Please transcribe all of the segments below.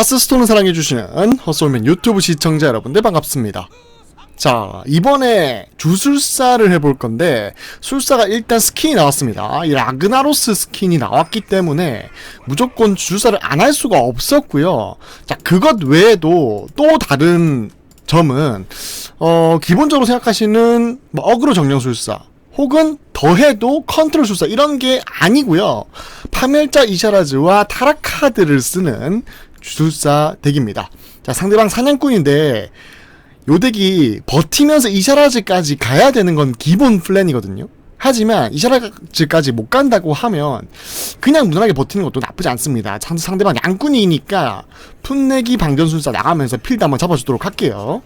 하스스톤을 사랑해주시는 헛솔맨 유튜브 시청자 여러분들 반갑습니다. 자, 이번에 주술사를 해볼 건데, 술사가 일단 스킨이 나왔습니다. 이 라그나로스 스킨이 나왔기 때문에 무조건 주술사를 안 할 수가 없었고요. 자, 그것 외에도 또 다른 점은, 어, 기본적으로 생각하시는 뭐 어그로 정령술사, 혹은 더해도 컨트롤 술사 이런 게 아니고요. 파멸자 이샤라즈와 타라카드를 쓰는 주술사 덱입니다. 자, 상대방 사냥꾼인데 요 덱이 버티면서 이샤라즈까지 가야 되는 건 기본 플랜이거든요. 하지만 이샤라즈까지 못 간다고 하면 그냥 무난하게 버티는 것도 나쁘지 않습니다. 상- 상대방 양꾼이니까 풋내기 방전술사 나가면서 필드 한번 잡아주도록 할게요.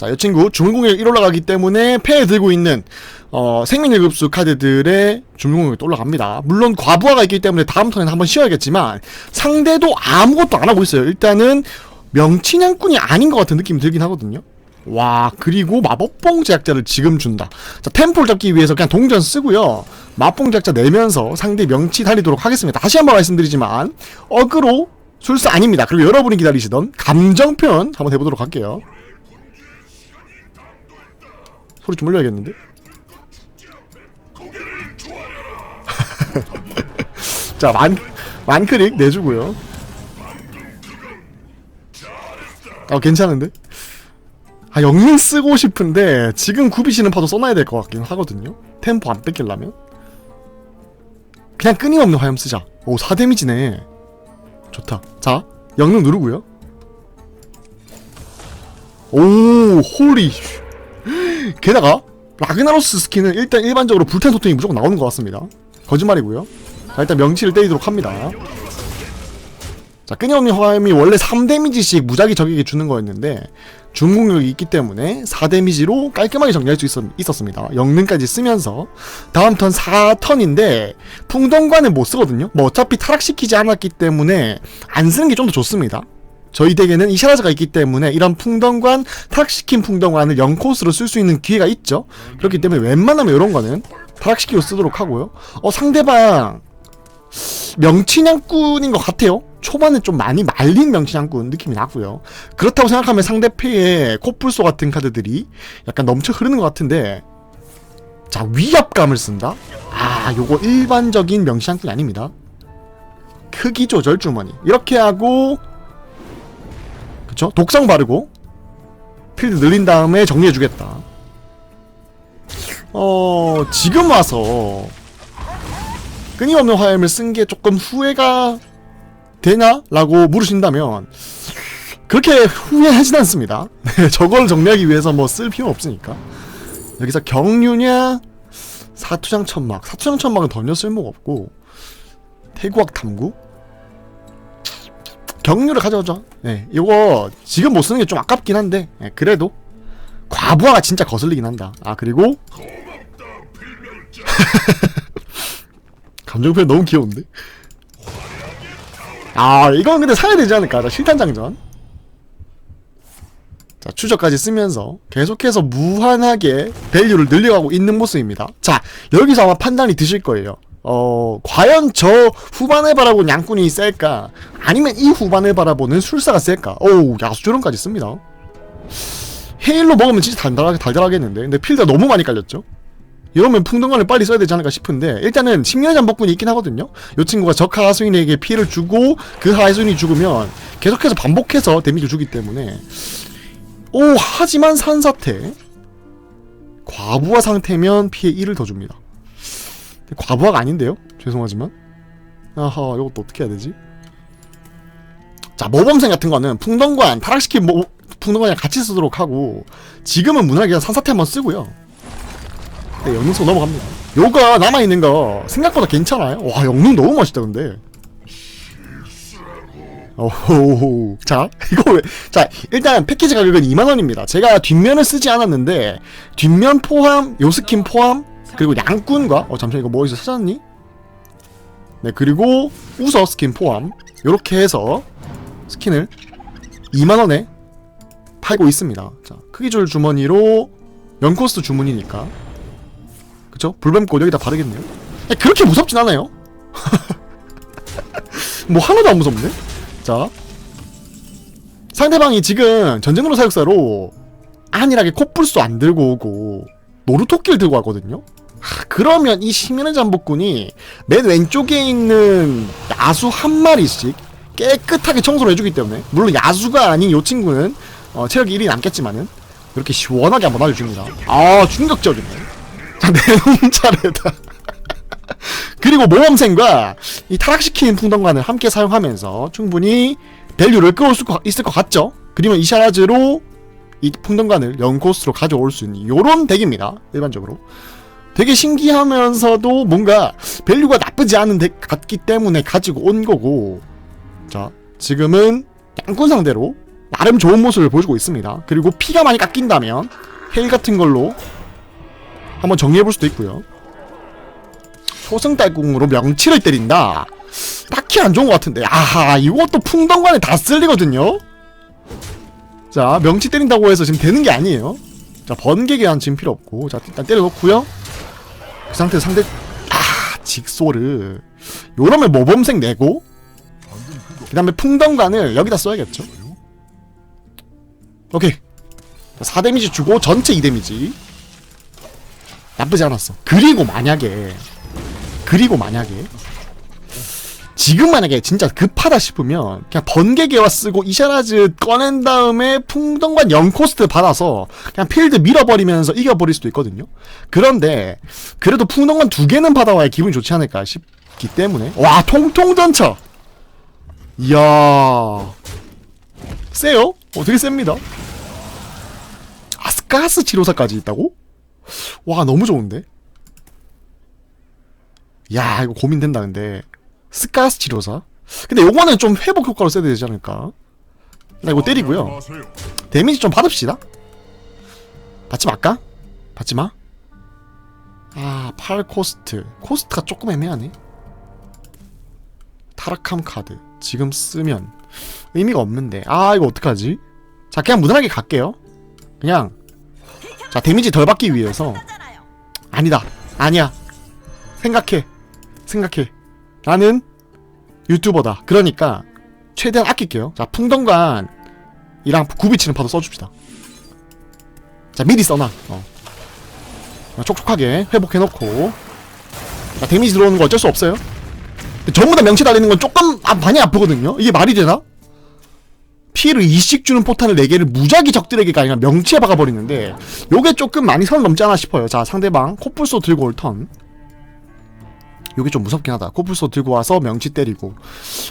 자, 이 친구 주문공격 1 올라가기 때문에 패에 들고 있는 어, 생명력 급수 카드들의 주문공격이 또 올라갑니다. 물론 과부하가 있기 때문에 다음 턴에는 한번 쉬어야겠지만 상대도 아무것도 안 하고 있어요. 일단은 명치냥꾼이 아닌 것 같은 느낌이 들긴 하거든요. 와 그리고 마법봉 제약자를 지금 준다. 자 템포를 잡기 위해서 그냥 동전 쓰고요. 마법봉 제약자 내면서 상대 명치 달리도록 하겠습니다. 다시 한번 말씀드리지만 어그로 술사 아닙니다. 그리고 여러분이 기다리시던 감정 표현 한번 해보도록 할게요. 소리 좀 올려야겠는데? 자, 만, 만크릭 내주고요. 아, 괜찮은데? 아, 영능 쓰고 싶은데, 지금 구비시는 파도 써놔야 될 것 같긴 하거든요? 템포 안 뺏기려면? 그냥 끊임없는 화염 쓰자. 오, 4데미지네. 좋다. 자, 영능 누르고요. 오, 홀리. 게다가 라그나로스 스킨은 일단 일반적으로 불탄 소통이 무조건 나오는 것 같습니다. 거짓말이고요. 자, 일단 명치를 때리도록 합니다. 자, 끊임없는 화염이 원래 3데미지씩 무작위 적에게 주는 거였는데 줌 공격이 있기 때문에 4데미지로 깔끔하게 정리할 수 있었, 있었 습니다. 영능까지 쓰면서 다음 턴 4턴인데 풍덩관은 못 쓰거든요. 뭐 어차피 타락시키지 않았기 때문에 안 쓰는 게 좀 더 좋습니다. 저희 덱에는 이샤라즈가 있기 때문에 이런 풍덩관, 타락시킨 풍덩관을 0코스로 쓸 수 있는 기회가 있죠. 그렇기 때문에 웬만하면 이런 거는 타락시키고 쓰도록 하고요. 어, 상대방 명치냥꾼인 것 같아요. 초반에 좀 많이 말린 명치냥꾼 느낌이 나고요. 그렇다고 생각하면 상대패에 코뿔소 같은 카드들이 약간 넘쳐 흐르는 것 같은데 자 위압감을 쓴다? 아 요거 일반적인 명치냥꾼이 아닙니다. 크기 조절 주머니 이렇게 하고 그쵸? 독성 바르고 필드 늘린 다음에 정리해주겠다. 어 지금 와서 끊임없는 화염을 쓴 게 조금 후회가 되나? 라고 물으신다면 그렇게 후회하진 않습니다. 네, 저걸 정리하기 위해서 뭐 쓸 필요 없으니까. 여기서 경류냐 사투장 천막 사투장 천막은 전혀 쓸모가 없고 태구학 탐구 경류를 가져오죠. 네, 이거 지금 못 쓰는 게 좀 아깝긴 한데 네, 그래도 과부하가 진짜 거슬리긴 한다. 아 그리고 감정 표현 너무 귀여운데? 아 이건 근데 사야 되지 않을까? 자, 실탄장전 자 추적까지 쓰면서 계속해서 무한하게 밸류를 늘려가고 있는 모습입니다 자 여기서 아마 판단이 드실 거예요 어 과연 저 후반을 바라보는 양꾼이 셀까? 아니면 이 후반을 바라보는 술사가 셀까? 오우 야수조련까지 씁니다. 헤일로 먹으면 진짜 달달하게 달달하겠는데? 근데 필드가 너무 많이 깔렸죠? 이러면 풍덩관을 빨리 써야 되지 않을까 싶은데 일단은 10년의 잠복군이 있긴 하거든요? 이 친구가 적 하수인에게 피해를 주고 그 하수인이 죽으면 계속해서 반복해서 데미지를 주기 때문에. 오 하지만 산사태. 과부하 상태면 피해 1을 더 줍니다 과부하가 아닌데요? 죄송하지만 아하 이것도 어떻게 해야 되지? 자 모범생 같은 거는 풍덩관 타락시킨 모, 풍덩관이랑 같이 쓰도록 하고 지금은 무난하게 산사태 한번 쓰고요 네, 영능소 넘어갑니다. 요가 남아있는 거 생각보다 괜찮아요. 와, 영능 너무 멋있다, 근데. 오호. 자, 이거 왜. 자, 일단 패키지 가격은 2만원입니다. 제가 뒷면을 쓰지 않았는데, 뒷면 포함, 요 스킨 포함, 그리고 양꾼과, 어, 잠시만, 이거 뭐 어디서 찾았니? 네, 그리고 우서 스킨 포함. 요렇게 해서 스킨을 2만원에 팔고 있습니다. 자, 크기 줄 주머니로 0코스트 주문이니까. 그쵸? 불뱀꽃 여기다 바르겠네요. 야, 그렇게 무섭진 않아요. 뭐 하나도 안 무섭네. 자, 상대방이 지금 전쟁으로 사육사로 안일하게 코뿔소 안 들고 오고 노루토끼를 들고 왔거든요. 하, 그러면 이 시민의 잠복군이 맨 왼쪽에 있는 야수 한 마리씩 깨끗하게 청소를 해주기 때문에 물론 야수가 아닌 요 친구는 어, 체력이 1이 남겠지만은 이렇게 시원하게 한번 알려줍니다. 아 충격적이네. 자, 내놈 차례다. 그리고 모험생과 이 타락시킨 풍덩관을 함께 사용하면서 충분히 밸류를 끌어올 수 있을 것 같죠? 그리고 이샤라즈로 이 풍덩관을 0코스로 가져올 수 있는 요런 덱입니다. 일반적으로. 되게 신기하면서도 뭔가 밸류가 나쁘지 않은 덱 같기 때문에 가지고 온 거고 자 지금은 양꾼 상대로 나름 좋은 모습을 보여주고 있습니다. 그리고 피가 많이 깎인다면 헬 같은 걸로 한번 정리해볼 수도 있고요. 초승달궁으로 명치를 때린다. 딱히 안 좋은 것 같은데. 아하, 이것도 풍덩관에 다 쓸리거든요. 자, 명치 때린다고 해서 지금 되는 게 아니에요. 자, 번개 계한 지금 필요 없고. 자, 일단 때려놓고요. 그 상태에서 상대, 아, 직소를. 요러면 모범생 내고. 그 다음에 풍덩관을 여기다 써야겠죠. 오케이. 4 데미지 주고 전체 2 데미지. 나쁘지 않았어. 그리고 만약에 그리고 만약에 지금 만약에 진짜 급하다 싶으면 그냥 번개개와 쓰고 이샤라즈 꺼낸 다음에 풍덩관 0코스트 받아서 그냥 필드 밀어버리면서 이겨버릴 수도 있거든요. 그런데 그래도 풍덩관 두 개는 받아와야 기분이 좋지 않을까 싶기 때문에 와 통통 전차 이야 세요? 어 되게 셉니다. 아스가스 치료사까지 있다고? 와 너무 좋은데? 야 이거 고민된다 근데 스카스 치료사? 근데 요거는 좀 회복 효과로 써야 되지 않을까? 나 이거 때리고요. 데미지 좀 받읍시다. 받지 말까? 받지 마? 아 8 코스트. 코스트가 조금 애매하네. 타락함 카드. 지금 쓰면 의미가 없는데. 아 이거 어떡하지? 자 그냥 무난하게 갈게요. 그냥. 자 데미지 덜 받기 위해서. 아니다. 아니야. 생각해. 생각해 나는 유튜버다. 그러니까 최대한 아낄게요. 자 풍덩관 이랑 구비치는 파도 써줍시다. 자 미리 써놔. 어. 자, 촉촉하게 회복해놓고. 자 데미지 들어오는 거 어쩔 수 없어요. 전부 다 명치 달리는 건 조금 아, 많이 아프거든요. 이게 말이 되나? 피해를 2씩 주는 포탄을 4개를 무작위 적들에게가 아니라 명치에 박아버리는데 요게 조금 많이 선 넘지 않아 싶어요. 자 상대방 코뿔소 들고 올 턴 요게 좀 무섭긴 하다. 코뿔소 들고 와서 명치 때리고.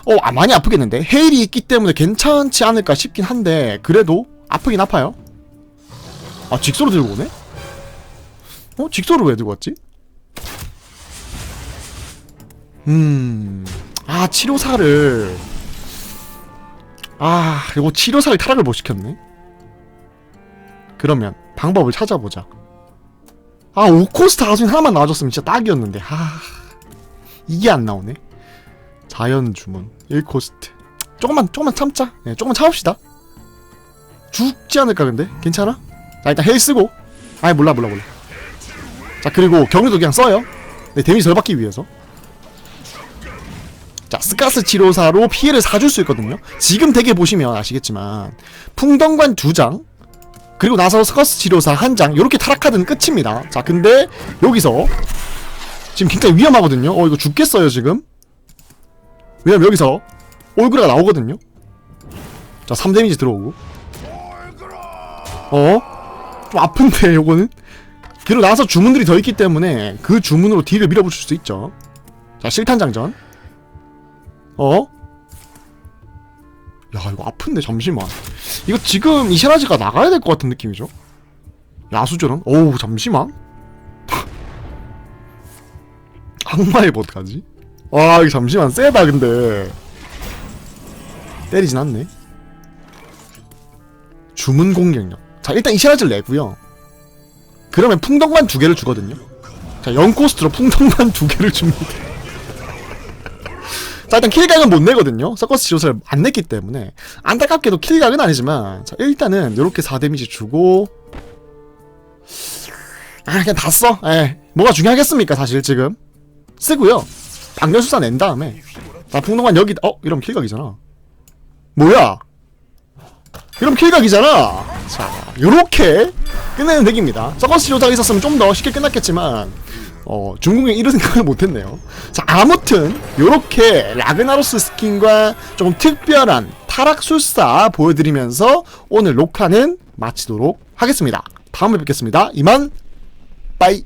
어 아, 많이 아프겠는데? 헤일이 있기 때문에 괜찮지 않을까 싶긴 한데 그래도 아프긴 아파요. 아 직소로 들고 오네? 어? 직소를 왜 들고 왔지? 음 아 치료사를. 아 이거 치료사를 타락을 못 시켰네. 그러면 방법을 찾아보자. 아 5코스트 하수인 하나만 나와줬으면 진짜 딱이었는데. 아 이게 안 나오네. 자연 주문 1코스트. 조금만 조금만 참자. 네, 조금만 참읍시다. 죽지 않을까 근데? 괜찮아? 자 일단 헬 쓰고. 아이 몰라 몰라 몰라. 자 그리고 경류도 그냥 써요. 네 데미지 덜 받기 위해서. 자 스카스 치료사로 피해를 사줄 수 있거든요. 지금 덱에 보시면 아시겠지만 풍덩관 두장 그리고 나서 스카스 치료사 한장 요렇게 타락하든 끝입니다. 자 근데 여기서 지금 굉장히 위험하거든요. 어 이거 죽겠어요 지금? 왜냐면 여기서 올그라가 나오거든요. 자 3데미지 들어오고. 어? 좀 아픈데 요거는? 그리고 나서 주문들이 더 있기 때문에 그 주문으로 딜을 밀어붙일 수 있죠. 자 실탄장전. 어? 야 이거 아픈데 잠시만. 이거 지금 이샤라즈가 나가야 될 것 같은 느낌이죠? 야수저런? 어우 잠시만 악마의 버트까지? 와 이거 잠시만. 세다 근데. 때리진 않네. 주문 공격력. 자 일단 이샤라즈를 내고요. 그러면 풍덩관 두 개를 주거든요. 자 0코스트로 풍덩관 두 개를 줍니다. 자 일단 킬각은 못 내거든요. 서커스 지도사를 안 냈기 때문에. 안타깝게도 킬각은 아니지만 자 일단은 요렇게 4데미지 주고. 아 그냥 다써? 예. 뭐가 중요하겠습니까 사실 지금 쓰고요 방전수사 낸 다음에 자 풍덩관 여기 어 이러면 킬각이잖아 뭐야 그럼 킬각이잖아. 자, 요렇게 끝내는 덱입니다. 서커스 조작이 있었으면 좀 더 쉽게 끝났겠지만, 어, 중국에 이런 생각을 못했네요. 자, 아무튼, 요렇게 라그나로스 스킨과 조금 특별한 타락술사 보여드리면서 오늘 녹화는 마치도록 하겠습니다. 다음에 뵙겠습니다. 이만, 빠이.